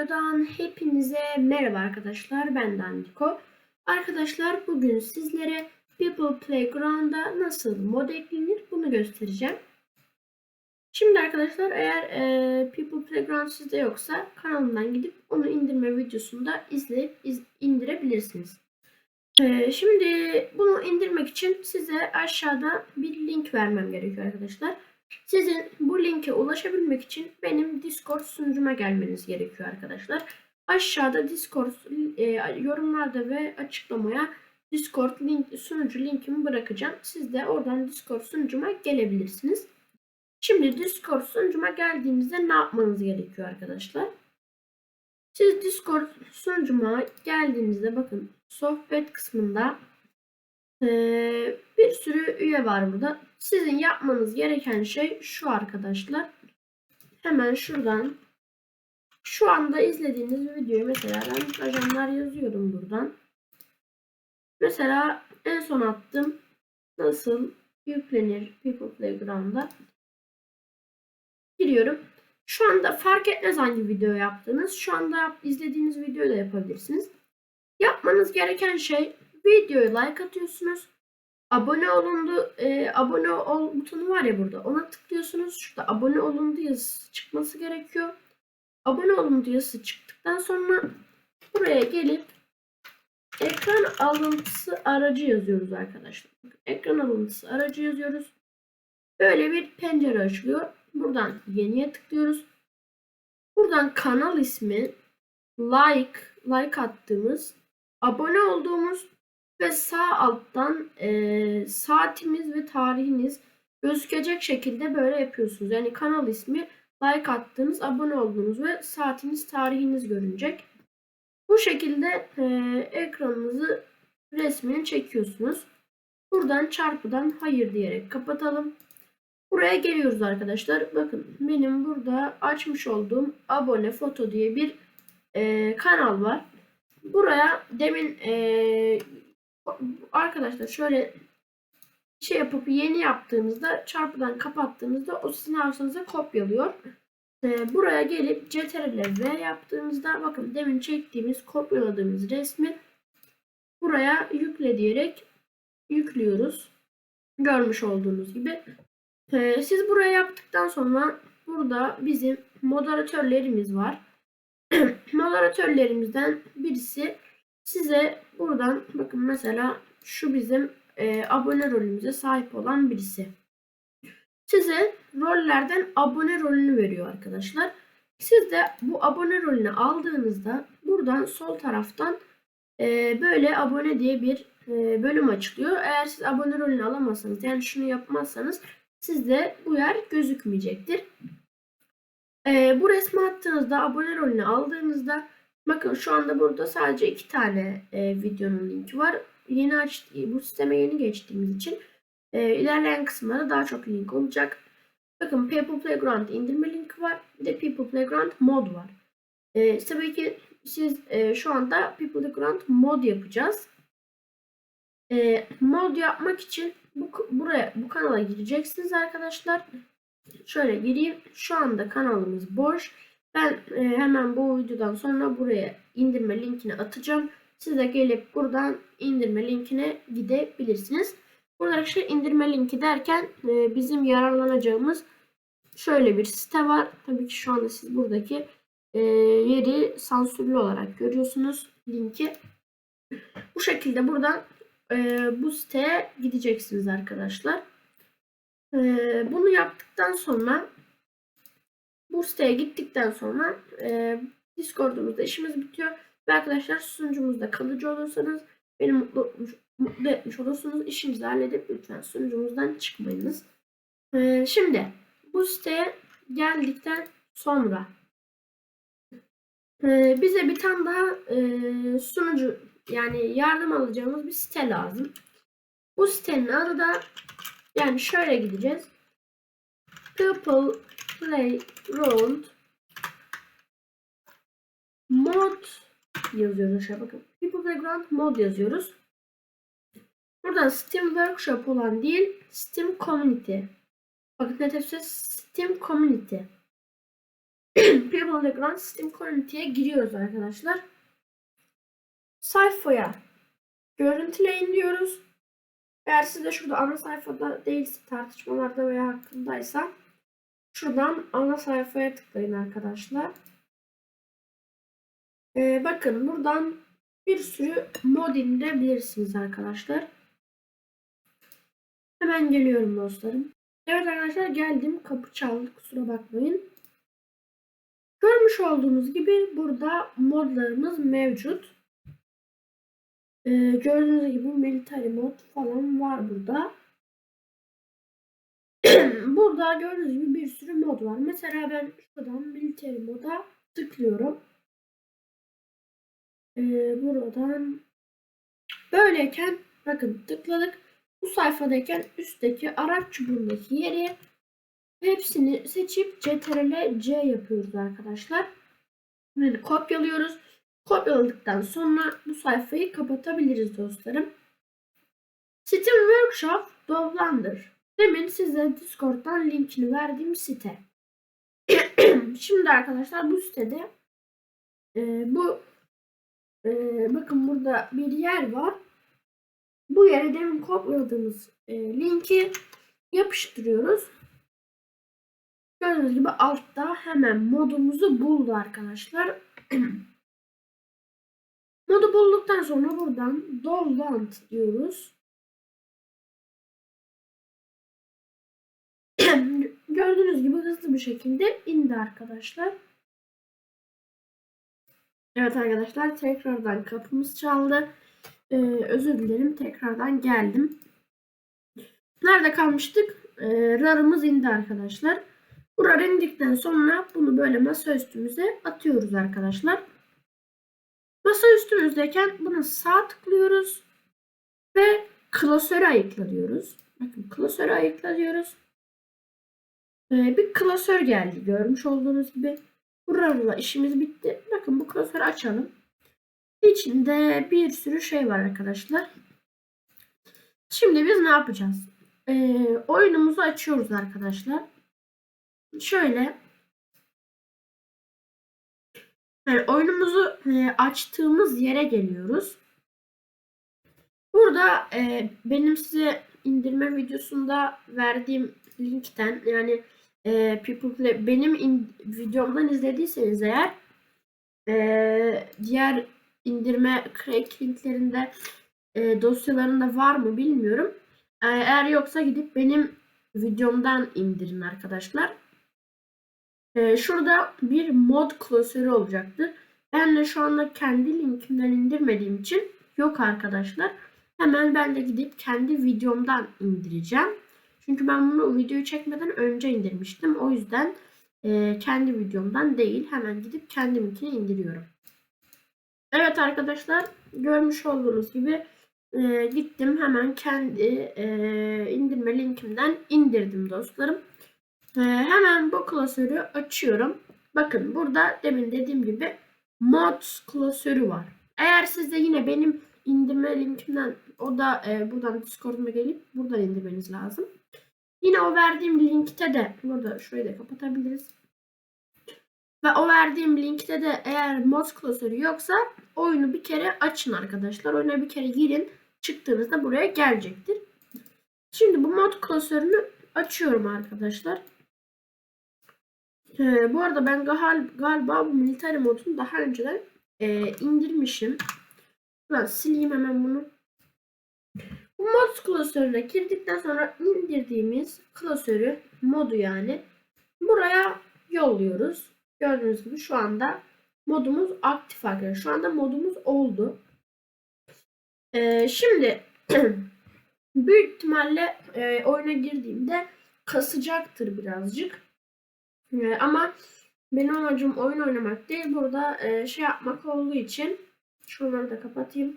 Videodan hepinize merhaba arkadaşlar. Ben Dandiko. Arkadaşlar bugün sizlere People Playground'a nasıl mod eklenir bunu göstereceğim. Şimdi arkadaşlar eğer e, People Playground sizde yoksa kanalımdan gidip onu indirme videosunu da izleyip iz- indirebilirsiniz. E, şimdi bunu indirmek için size aşağıda bir link vermem gerekiyor arkadaşlar. Sizin bu linke ulaşabilmek için benim Discord sunucuma gelmeniz gerekiyor arkadaşlar. Aşağıda Discord e, yorumlarda ve açıklamaya Discord link, sunucu linkimi bırakacağım. Siz de oradan Discord sunucuma gelebilirsiniz. Şimdi Discord sunucuma geldiğinizde ne yapmanız gerekiyor arkadaşlar? Siz Discord sunucuma geldiğinizde bakın sohbet kısmında ee, bir sürü üye var burada. Sizin yapmanız gereken şey şu arkadaşlar. Hemen şuradan şu anda izlediğiniz videoyu mesela ben ajanlar yazıyorum buradan. Mesela en son attım. Nasıl yüklenir People Playground'a. Giriyorum. Şu anda fark etmez hangi video yaptınız. Şu anda yap- izlediğiniz videoyu da yapabilirsiniz. Yapmanız gereken şey videoya like atıyorsunuz. Abone olundu, e, abone ol butonu var ya burada. Ona tıklıyorsunuz. Şurada abone olundu yazısı çıkması gerekiyor. Abone olundu yazısı çıktıktan sonra buraya gelip ekran alıntısı aracı yazıyoruz arkadaşlar. Ekran alıntısı aracı yazıyoruz. Böyle bir pencere açılıyor. Buradan yeniye tıklıyoruz. Buradan kanal ismi, like, like attığımız, abone olduğumuz ve sağ alttan e, saatimiz ve tarihiniz gözükecek şekilde böyle yapıyorsunuz. Yani kanal ismi, like attığınız, abone olduğunuz ve saatiniz, tarihiniz görünecek. Bu şekilde e, ekranınızı resmini çekiyorsunuz. Buradan çarpıdan hayır diyerek kapatalım. Buraya geliyoruz arkadaşlar. Bakın benim burada açmış olduğum abone foto diye bir e, kanal var. Buraya demin e, arkadaşlar şöyle şey yapıp yeni yaptığınızda çarpıdan kapattığınızda o sizin hafızanıza kopyalıyor. Ee, buraya gelip CTRL V yaptığınızda bakın demin çektiğimiz kopyaladığımız resmi buraya yükle diyerek yüklüyoruz. Görmüş olduğunuz gibi. Ee, siz buraya yaptıktan sonra burada bizim moderatörlerimiz var. moderatörlerimizden birisi size buradan bakın mesela şu bizim e, abone rolümüze sahip olan birisi. Size rollerden abone rolünü veriyor arkadaşlar. Siz de bu abone rolünü aldığınızda buradan sol taraftan e, böyle abone diye bir e, bölüm açılıyor. Eğer siz abone rolünü alamazsanız yani şunu yapmazsanız sizde bu yer gözükmeyecektir. E, bu resmi attığınızda abone rolünü aldığınızda Bakın şu anda burada sadece iki tane e, videonun linki var. Yeni aç bu sisteme yeni geçtiğimiz için e, ilerleyen kısımlarda daha çok link olacak. Bakın People Playground indirme linki var. Bir de People Playground mod var. E, tabii ki siz e, şu anda People Playground mod yapacağız. E, mod yapmak için bu buraya bu kanala gireceksiniz arkadaşlar. Şöyle gireyim. Şu anda kanalımız boş. Ben e, hemen bu videodan sonra buraya indirme linkini atacağım. Siz de gelip buradan indirme linkine gidebilirsiniz. Burada arkadaşlar indirme linki derken e, bizim yararlanacağımız şöyle bir site var. Tabii ki şu anda siz buradaki e, yeri sansürlü olarak görüyorsunuz linki. Bu şekilde buradan e, bu siteye gideceksiniz arkadaşlar. E, bunu yaptıktan sonra bu siteye gittikten sonra e, Discord'umuzda işimiz bitiyor. Ve arkadaşlar sunucumuzda kalıcı olursanız beni mutlu, mutlu etmiş olursunuz. İşinizi halledip lütfen sunucumuzdan çıkmayınız. E, şimdi bu siteye geldikten sonra e, bize bir tane daha e, sunucu yani yardım alacağımız bir site lazım. Bu sitenin adı da yani şöyle gideceğiz. People Playground mod yazıyoruz aşağı bakın. People Playground mod yazıyoruz. Buradan Steam Workshop olan değil Steam Community. Bakın ne tepsi Steam Community. People Legrand Steam Community'ye giriyoruz arkadaşlar. Sayfaya görüntüleyin diyoruz. Eğer siz de şurada ana sayfada değilse tartışmalarda veya hakkındaysa şuradan ana sayfaya tıklayın arkadaşlar. Ee, bakın buradan bir sürü mod indirebilirsiniz arkadaşlar. Hemen geliyorum dostlarım. Evet arkadaşlar geldim. Kapı çaldı. Kusura bakmayın. Görmüş olduğunuz gibi burada modlarımız mevcut. Ee, gördüğünüz gibi military mod falan var burada. burada gördüğünüz gibi bir sürü mod var. Mesela ben şuradan military moda tıklıyorum. Ee, buradan böyleyken bakın tıkladık. Bu sayfadayken üstteki araç çubuğundaki yeri hepsini seçip CTRL C yapıyoruz arkadaşlar. Yani kopyalıyoruz. Kopyaladıktan sonra bu sayfayı kapatabiliriz dostlarım. Steam Workshop Dovlandır. Demin size Discord'dan linkini verdiğim site. Şimdi arkadaşlar bu sitede e, bu e, bakın burada bir yer var. Bu yere demin kopyaladığımız e, linki yapıştırıyoruz. Gördüğünüz gibi altta hemen modumuzu buldu arkadaşlar. Modu bulduktan sonra buradan download diyoruz. Gördüğünüz gibi hızlı bir şekilde indi arkadaşlar. Evet arkadaşlar tekrardan kapımız çaldı. Ee, özür dilerim tekrardan geldim. Nerede kalmıştık? Ee, RAR'ımız indi arkadaşlar. Bu RAR indikten sonra bunu böyle masa üstümüze atıyoruz arkadaşlar. Masa üstümüzdeyken buna sağ tıklıyoruz ve klasörü ayıkla diyoruz. Bakın klasörü ayıkla diyoruz. Ee, bir klasör geldi görmüş olduğunuz gibi. Buralarla işimiz bitti. Bakın bu klasörü açalım. İçinde bir sürü şey var arkadaşlar. Şimdi biz ne yapacağız? Ee, oyunumuzu açıyoruz arkadaşlar. Şöyle yani oyunumuzu e, açtığımız yere geliyoruz. Burada e, benim size indirme videosunda verdiğim linkten yani e, People benim in, videomdan izlediyseniz eğer e, diğer indirme crack linklerinde e, dosyalarında var mı bilmiyorum. E, eğer yoksa gidip benim videomdan indirin arkadaşlar. E, şurada bir mod klasörü olacaktır. Ben de şu anda kendi linkimden indirmediğim için yok arkadaşlar. Hemen ben de gidip kendi videomdan indireceğim. Çünkü ben bunu videoyu çekmeden önce indirmiştim. O yüzden e, kendi videomdan değil hemen gidip kendiminkini indiriyorum. Evet arkadaşlar görmüş olduğunuz gibi e, gittim hemen kendi e, indirme linkimden indirdim dostlarım. E, hemen bu klasörü açıyorum. Bakın burada demin dediğim gibi mod klasörü var. Eğer sizde yine benim indirme linkimden o da e, buradan Discord'uma gelip buradan indirmeniz lazım. Yine o verdiğim linkte de burada şurayı da kapatabiliriz. Ve o verdiğim linkte de eğer mod klasörü yoksa oyunu bir kere açın arkadaşlar. Oyuna bir kere girin. Çıktığınızda buraya gelecektir. Şimdi bu mod klasörünü açıyorum arkadaşlar. Ee, bu arada ben gal galiba bu military modunu daha önceden e, indirmişim. Ben sileyim hemen bunu. Mod klasörüne girdikten sonra indirdiğimiz klasörü modu yani buraya yolluyoruz. Gördüğünüz gibi şu anda modumuz aktif arkadaşlar. Şu anda modumuz oldu. Ee, şimdi büyük ihtimalle e, oyuna girdiğimde kasacaktır birazcık. E, ama benim amacım oyun oynamak değil. Burada e, şey yapmak olduğu için şunları da kapatayım.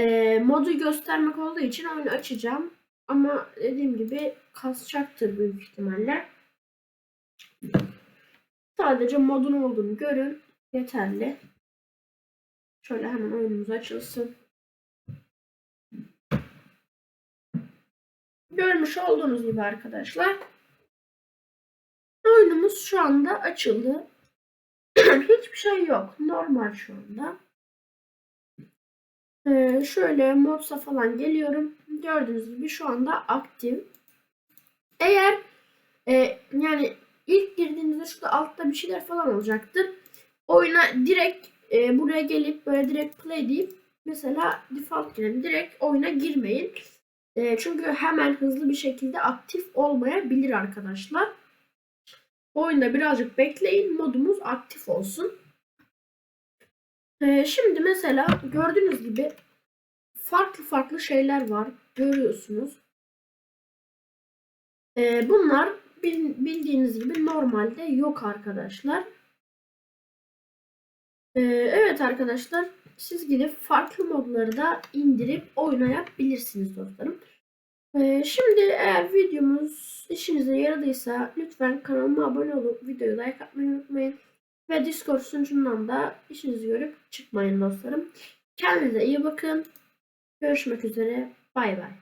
E, modu göstermek olduğu için oyunu açacağım. Ama dediğim gibi kasacaktır büyük ihtimalle. Sadece modun olduğunu görün. Yeterli. Şöyle hemen oyunumuz açılsın. Görmüş olduğunuz gibi arkadaşlar. oyunumuz şu anda açıldı. Hiçbir şey yok. Normal şu anda. Ee, şöyle modsa falan geliyorum. Gördüğünüz gibi şu anda aktif. Eğer e, yani ilk girdiğinizde şurada altta bir şeyler falan olacaktır. Oyuna direkt e, buraya gelip böyle direkt play deyip mesela default girin. Direkt oyuna girmeyin. E, çünkü hemen hızlı bir şekilde aktif olmayabilir arkadaşlar. Oyunda birazcık bekleyin. Modumuz aktif olsun. E, şimdi mesela gördüğünüz gibi farklı farklı şeyler var. Görüyorsunuz. E, bunlar bil- bildiğiniz gibi normalde yok arkadaşlar. E, evet arkadaşlar siz gidip farklı modları da indirip oynayabilirsiniz dostlarım. Ee, şimdi eğer videomuz işinize yaradıysa lütfen kanalıma abone olup videoyu like atmayı unutmayın. Ve Discord sunucundan da işinizi görüp çıkmayın dostlarım. Kendinize iyi bakın. Görüşmek üzere. Bay bay.